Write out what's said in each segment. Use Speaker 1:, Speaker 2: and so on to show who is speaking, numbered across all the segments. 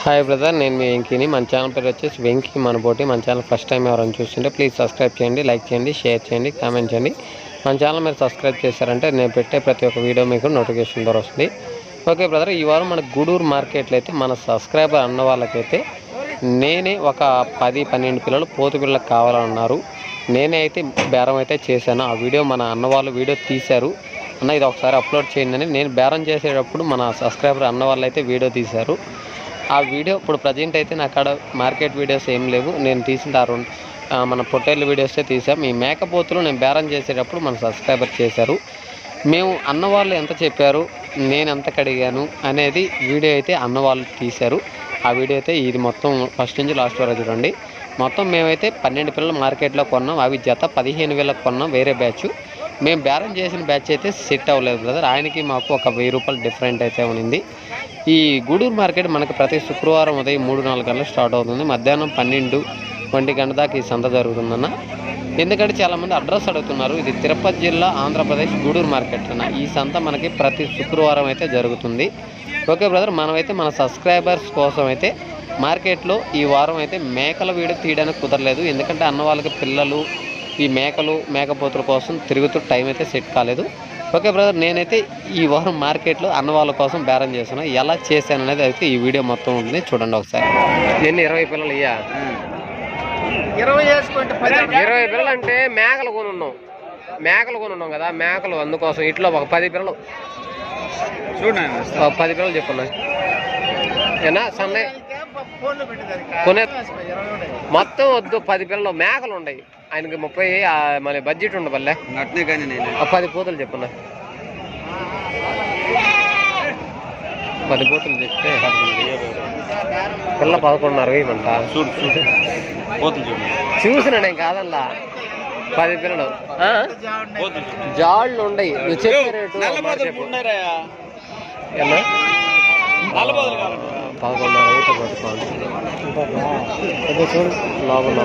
Speaker 1: Hi brother నేను మీ వెంకీని. మన channel పేరు వచ్చేసి వెంకీ మన బోటి మన ఛానల్ ఫస్ట్ టైం ఎవరైనా చూస్తుంటే ప్లీజ్ సబ్స్క్రైబ్ చేయండి లైక్ చేయండి షేర్ చేయండి కామెంట్ చేయండి. మన ఛానల్ మీరు సబ్స్క్రైబ్ చేశారంటే నేను పెట్టే ప్రతి ఒక్క వీడియో మీకు నోటిఫికేషన్ ద్వారా వస్తుంది. ఓకే బ్రదర్ ఈ వారం మన గూడూరు మార్కెట్లో అయితే మన సబ్స్క్రైబర్ అన్న వాళ్ళకైతే నేనే ఒక పది పన్నెండు పిల్లలు పోతు పిల్లలకు కావాలన్నారు. నేనే అయితే బేరం అయితే చేశాను. ఆ వీడియో మన అన్న వాళ్ళు వీడియో తీశారు. అన్న ఇది ఒకసారి అప్లోడ్ చేయండి అని. నేను బేరం చేసేటప్పుడు మన సబ్స్క్రైబర్ అన్న వాళ్ళు అయితే వీడియో తీశారు. ఆ వీడియో ఇప్పుడు ప్రజెంట్ అయితే నా కాడ మార్కెట్ వీడియోస్ ఏం లేవు. నేను తీసిన ఆ రెండు మన పొట్టేళ్ళ వీడియోసే తీసాం. ఈ మేకపోతులు నేను బేరం చేసేటప్పుడు మన సబ్స్క్రైబర్ చేశారు. మేము అన్నవాళ్ళు ఎంత చెప్పారు నేను ఎంత కడిగాను అనేది వీడియో అయితే అన్నవాళ్ళు తీశారు. ఆ వీడియో అయితే ఇది మొత్తం ఫస్ట్ నుంచి లాస్ట్ వరకు చూడండి. మొత్తం మేమైతే పన్నెండు పిల్లలు మార్కెట్లో కొన్నాం. అవి జత పదిహేను వేలకు కొన్నాం వేరే బ్యాచ్. మేము బేరం చేసిన బ్యాచ్ అయితే సెట్ అవ్వలేదు బ్రదర్ ఆయనకి మాకు ఒక వెయ్యి రూపాయలు డిఫరెంట్ అయితే ఉంది ఈ గూడూరు మార్కెట్ మనకు ప్రతి శుక్రవారం ఉదయం మూడు నాలుగు గంటలు స్టార్ట్ అవుతుంది. మధ్యాహ్నం పన్నెండు ఒంటి గంట దాకా ఈ సంత జరుగుతుందన్న. ఎందుకంటే చాలామంది అడ్రస్ అడుగుతున్నారు. ఇది తిరుపతి జిల్లా ఆంధ్రప్రదేశ్ గూడూరు మార్కెట్ అన్న. ఈ సంత మనకి ప్రతి శుక్రవారం అయితే జరుగుతుంది. ఓకే బ్రదర్ మనమైతే మన సబ్స్క్రైబర్స్ కోసం అయితే మార్కెట్లో ఈ వారం అయితే మేకల వీడియో తీయడానికి కుదరలేదు. ఎందుకంటే అన్న వాళ్ళకి పిల్లలు ఈ మేకలు మేకపోతుల కోసం తిరుగుతూ టైం అయితే సెట్ కాలేదు. ఓకే బ్రదర్ నేనైతే ఈ వారం మార్కెట్లో అన్న వాళ్ళ కోసం బేరం చేశాను ఎలా చేశాను అనేది అయితే ఈ వీడియో మొత్తం ఉంటుంది. చూడండి ఒకసారి. నేను ఇరవై పిల్లలు ఇయ్యా?
Speaker 2: ఇరవై
Speaker 1: ఇరవై పిల్లలు అంటే మేకలు కొనున్నాం. మేకలు కొనున్నాం కదా మేకలు అందుకోసం ఇట్లా ఒక పది పిల్లలు.
Speaker 2: చూడండి
Speaker 1: ఒక పది పిల్లలు చెప్పున్నా ఏనా
Speaker 2: పెట్టేదానికి
Speaker 1: కొనే. మొత్తం వద్దు పది పిల్లలు. మేకలు ఉన్నాయి. ఆయనకి ముప్పై మళ్ళీ బడ్జెట్ ఉండదు వల్లే.
Speaker 2: అట్నే కానీ నేను.
Speaker 1: పది పూతలు చెప్పున్నా. పది పూతలు చెప్తే పిల్ల పదకొండున్నర వేయమంట.
Speaker 2: చూడు చూడు. పోతుంది చూడు
Speaker 1: చూసిన నేను కాదల్లా పది పిల్లలు. జాళ్ళు ఉండయి. నువ్వు చెప్పే రేటు? పదకొండున్నర అయితే పట్టుకోండి లోపల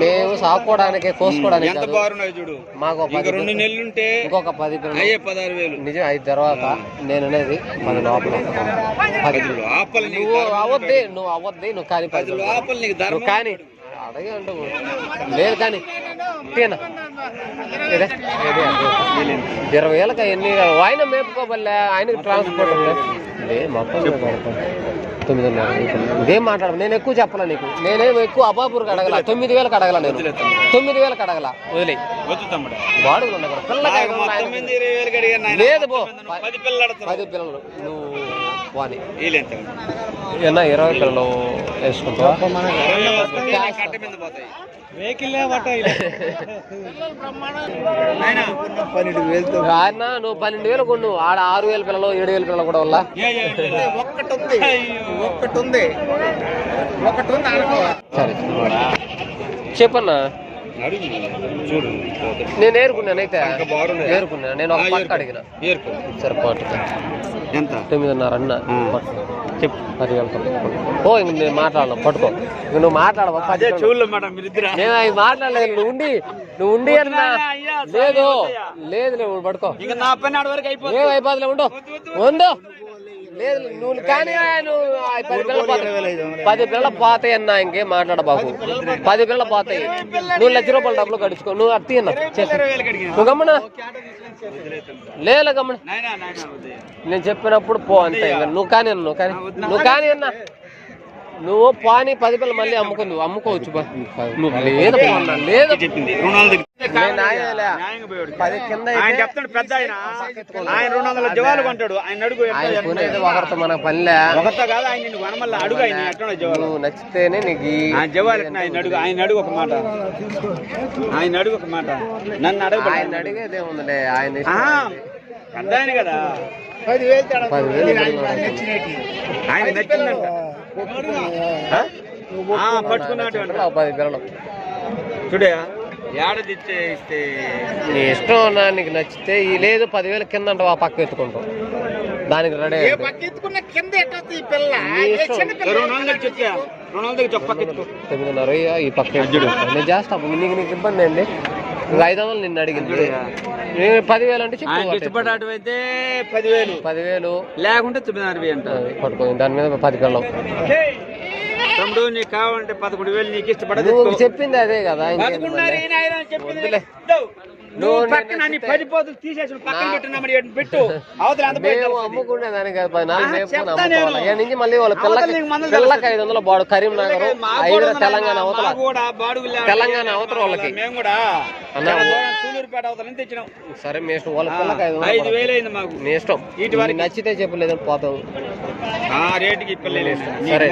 Speaker 1: మేము కోసుకోవడానికి మాకు
Speaker 2: రెండు నెలలు
Speaker 1: ఇంకొక పది
Speaker 2: అయ్యే పదహారు వేలు
Speaker 1: నిజం అయిన తర్వాత నేను అనేది లోపల నువ్వు అవద్ది నువ్వు అవద్ది నువ్వు కానీ పది
Speaker 2: లోపల
Speaker 1: కానీ అడగే అంటూ లేదు కానీ ఇరవై ఏళ్ళకి ఎన్ని ఆయన మేపుకోబల్లే. ఆయనకి ట్రాన్స్పోర్ట్ ఇదే మొత్తం. తొమ్మిదిన్నర ఇదేం మాట్లాడ నేను ఎక్కువ చెప్పాల నీకు. నేనేం ఎక్కువ అబాబురికి అడగల. తొమ్మిది వేలకు అడగల నేను. తొమ్మిది వేలకు అడగల. వదిలే.
Speaker 2: వేలు కడిగాను నాయన.
Speaker 1: లేదు
Speaker 2: పది పిల్లలు.
Speaker 1: నువ్వు వాని ఏనా ఇరవై పిల్లలు ఆయన నువ్వు పన్నెండు వేలు కొను. ఆడ ఆరు వేల పిల్లలు ఏడు వేల పిల్లలు కూడా వల్ల
Speaker 3: ఒక్కటి ఉంది ఒక్కటి ఉంది ఒకటి ఉంది
Speaker 1: సరే. చెప్పన్నా. నేను ఏరుకున్నాను అయితే
Speaker 2: బాగున్నాయి.
Speaker 1: ఏరుకున్నా నేను ఒక పక్క అడిగిన
Speaker 2: ఏర్కో
Speaker 1: సరే పాటు
Speaker 2: ఎంత
Speaker 1: తొమ్మిదిన్నర అన్న
Speaker 2: ఆ.
Speaker 1: పట్టుకో. చెప్పు పది వేలతో ఓ ఇంక నేను మాట్లాడను పట్టుకో ఇంక నువ్వు మాట్లాడవా పది
Speaker 2: అదే
Speaker 1: వేలు.
Speaker 2: చూడలే మేడం మీరిద్దరా
Speaker 1: నేను అవి మాట్లాడలేదు నువ్వు ఉండి నువ్వు ఉండి అన్నా
Speaker 2: అయ్యా,
Speaker 1: లేదు లేదు నువ్వు పట్టుకో
Speaker 2: ఇక నా పని ఆడ వరకు అయిపోతుంది
Speaker 1: ఏం అయిపోతులే ఉండు ఉండు లేదు నువ్వు కానీ పది పిల్లలు పోతాయి. అన్న ఇంకేం మాట్లాడబాకు పది పిల్లలు పోతాయి. నువ్వు లక్ష రూపాయలు డబ్బులు కడుచుకో నువ్వు అట్టి అన్న. నువ్వు గమ్మన. లేలే గమ్మన. నేను చెప్పినప్పుడు పో అంతే నువ్వు కానీ నువ్వు కానీ. నువ్వు కానీ అన్న. నువ్వు పాని పది పిల్లలు మళ్ళీ అమ్ముకో నువ్వు అమ్ముకోవచ్చు. నువ్వు లేదు లేదు.
Speaker 2: చెప్పింది ఆయన
Speaker 1: అయితే
Speaker 2: చెప్తాడు పెద్ద ఆయన. ఆయన రెండు వందల జవాలు కొంటాడు. ఆయన అడుగు
Speaker 1: ఆయన
Speaker 2: చెప్పండి.
Speaker 1: కొనేది ఒకరితో మన పనిలే
Speaker 2: ఒకరితో కాదు ఆయన నిన్ను వనమల్ల అడుగు ఆయన ఎట్లా జవాలు?
Speaker 1: నువ్వు నచ్చితేనే నీకు
Speaker 2: జవాలు ఆయన అడుగు ఆయన అడుగు ఒక మాట. ఆయన అడుగు ఒక మాట. నన్ను అడుగు
Speaker 1: ఆయన అడిగేదే ఉందిలే ఆయన
Speaker 2: పెద్ద కదా.
Speaker 3: పదివేలు
Speaker 2: ఆయన నచ్చిందంట. ఆ? ఆ, పట్టుకున్నాడు అంట.
Speaker 1: పిల్లలు, పది పిల్లలు
Speaker 2: చూడే ఏడ తెచ్చే ఇస్తే
Speaker 1: నీ ఇష్టం అన్నా నీకు నచ్చితే ఈ లేదు పదివేలు కింద అంటావు ఆ పక్క ఎత్తుకుంటావు. దానికి రెడీ
Speaker 3: ఏ పక్క ఎత్తుకున్న కింద ఎట్టొస్తుంది ఈ పిల్ల?
Speaker 1: నీ
Speaker 3: ఏ
Speaker 1: ఇష్టం.
Speaker 3: చిన్న పిల్ల
Speaker 2: రెండు వందలు చెప్తా రెండు వందలకి చెప్పకెత్తుకో
Speaker 1: తొమ్మిదిన్నర ఈ పక్క. నేను చేస్తా నీకు నీకు ఇబ్బంది ఏంది? ఇది ఐదు వందలు నిన్ను అడిగింది. నేను పదివేలు అంటే
Speaker 2: ఆయన
Speaker 1: చెప్పు
Speaker 2: ఇష్టపడ్డాడు అయితే పదివేలు.
Speaker 1: పదివేలు.
Speaker 2: లేకుంటే తొమ్మిదిన్నర వేలు అంట
Speaker 1: అది పట్టుకో దాని మీద పది పిల్లలు
Speaker 2: తమ్ముడు నీకు కావాలంటే పదకొండు వేలు నీకు ఇష్టపడదు
Speaker 1: చెప్పింది అదే కదా.
Speaker 2: నువ్వు పక్కన నీ పది పోతులు తీసేసి పక్కన పెట్టు అవతల.
Speaker 1: అమ్ముకునే కాదు
Speaker 2: నేను.
Speaker 1: నుంచి మళ్ళీ వాళ్ళ పిల్లకి. ఐదు వందల బాడు కరీంనగర్ ఐదు తెలంగాణ అవతల. తెలంగాణ అవతల వాళ్ళకి.
Speaker 2: మేము కూడా సూలూరుపేట అవతల నుంచి తెచ్చినాం
Speaker 1: సరే మీ ఇష్టం వాళ్ళ పిల్లకి ఐదు.
Speaker 2: వేలు అయింది మాకు
Speaker 1: మీ ఇష్టం
Speaker 2: ఇటు వరకు.
Speaker 1: నీకు నచ్చితే చెప్పలేదని పోతాం
Speaker 2: ఆ రేటుకి ఇప్పలేదు
Speaker 1: సరే